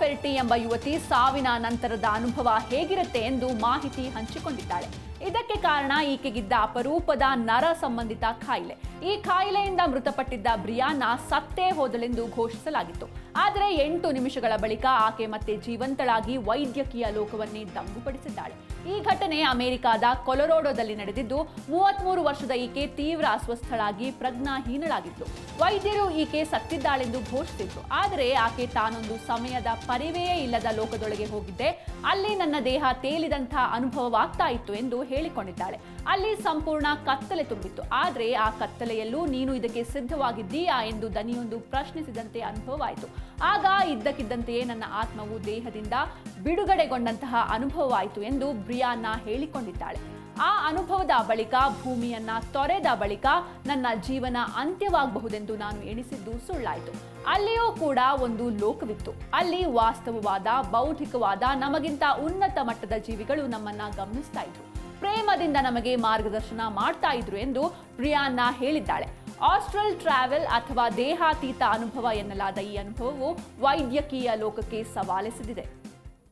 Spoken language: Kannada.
ಫೆರ್ಟಿ ಎಂಬ ಯುವತಿ ಸಾವಿನ ನಂತರದ ಅನುಭವ ಹೇಗಿರುತ್ತೆ ಎಂದು ಮಾಹಿತಿ ಹಂಚಿಕೊಂಡಿದ್ದಾಳೆ. ಇದಕ್ಕೆ ಕಾರಣ ಈಕೆಗಿದ್ದ ಅಪರೂಪದ ನರ ಸಂಬಂಧಿತ ಕಾಯಿಲೆ ಈ ಕಾಯಿಲೆಯಿಂದ ಮೃತಪಟ್ಟಿದ್ದ ಬ್ರಿಯಾನ ಸತ್ತೇ ಹೋದಳೆಂದು ಘೋಷಿಸಲಾಗಿತ್ತು. ಆದರೆ ಎಂಟು ನಿಮಿಷಗಳ ಬಳಿಕ ಆಕೆ ಮತ್ತೆ ಜೀವಂತಳಾಗಿ ವೈದ್ಯಕೀಯ ಲೋಕವನ್ನೇ ದಂಗುಪಡಿಸಿದ್ದಾಳೆ. ಈ ಘಟನೆ ಅಮೆರಿಕಾದ ಕೊಲೊರೋಡೋದಲ್ಲಿ ನಡೆದಿದ್ದು, ಮೂವತ್ಮೂರು ವರ್ಷದ ಈಕೆ ತೀವ್ರ ಅಸ್ವಸ್ಥಳಾಗಿ ಪ್ರಜ್ಞಾಹೀನಳಾಗಿತ್ತು. ವೈದ್ಯರು ಈಕೆ ಸತ್ತಿದ್ದಾಳೆಂದು ಘೋಷಿಸಿತ್ತು ಆದರೆ ಆಕೆ ತಾನೊಂದು ಸಮಯದ ಪರಿವೆಯೇ ಇಲ್ಲದ ಲೋಕದೊಳಗೆ ಹೋಗಿದ್ದೆ. ಅಲ್ಲಿ ನನ್ನ ದೇಹ ತೇಲಿದಂಥ ಅನುಭವವಾಗ್ತಾ ಇತ್ತು ಎಂದು ಹೇಳಿಕೊಂಡಿದ್ದಾಳೆ. ಅಲ್ಲಿ ಸಂಪೂರ್ಣ ಕತ್ತಲೆ ತುಂಬಿತ್ತು. ಆದರೆ ಆ ಕತ್ತಲೆಯಲ್ಲೂ ನೀನು ಇದಕ್ಕೆ ಸಿದ್ಧವಾಗಿದ್ದೀಯಾ ಎಂದು ದನಿಯೊಂದು ಪ್ರಶ್ನಿಸಿದಂತೆ ಅನುಭವವಾಯಿತು. ಆಗ ಇದ್ದಕ್ಕಿದ್ದಂತೆಯೇ ನನ್ನ ಆತ್ಮವು ದೇಹದಿಂದ ಬಿಡುಗಡೆಗೊಂಡಂತಹ ಅನುಭವವಾಯಿತು ಎಂದು ಬ್ರಿಯಾನ್ನ ಹೇಳಿಕೊಂಡಿದ್ದಾಳೆ. ಆ ಅನುಭವದ ಬಳಿಕ, ಭೂಮಿಯನ್ನ ತೊರೆದ ಬಳಿಕ ನನ್ನ ಜೀವನ ಅಂತ್ಯವಾಗಬಹುದೆಂದು ನಾನು ಎಣಿಸಿದ್ದು ಸುಳ್ಳಾಯಿತು. ಅಲ್ಲಿಯೂ ಕೂಡ ಒಂದು ಲೋಕವಿತ್ತು. ಅಲ್ಲಿ ವಾಸ್ತವವಾದ, ಬೌದ್ಧಿಕವಾದ, ನಮಗಿಂತ ಉನ್ನತ ಮಟ್ಟದ ಜೀವಿಗಳು ನಮ್ಮನ್ನ ಗಮನಿಸ್ತಾ ಇದ್ರು. ಪ್ರೇಮದಿಂದ ನಮಗೆ ಮಾರ್ಗದರ್ಶನ ಮಾಡ್ತಾ ಇದ್ರು ಎಂದು ಪ್ರಿಯಾನ್ನ ಹೇಳಿದ್ದಾಳೆ. ಆಸ್ಟ್ರಲ್ ಟ್ರಾವೆಲ್ ಅಥವಾ ದೇಹಾತೀತ ಅನುಭವ ಎನ್ನಲಾದ ಈ ಅನುಭವವು ವೈದ್ಯಕೀಯ ಲೋಕಕ್ಕೆ ಸವಾಲೆಸೆದಿದೆ.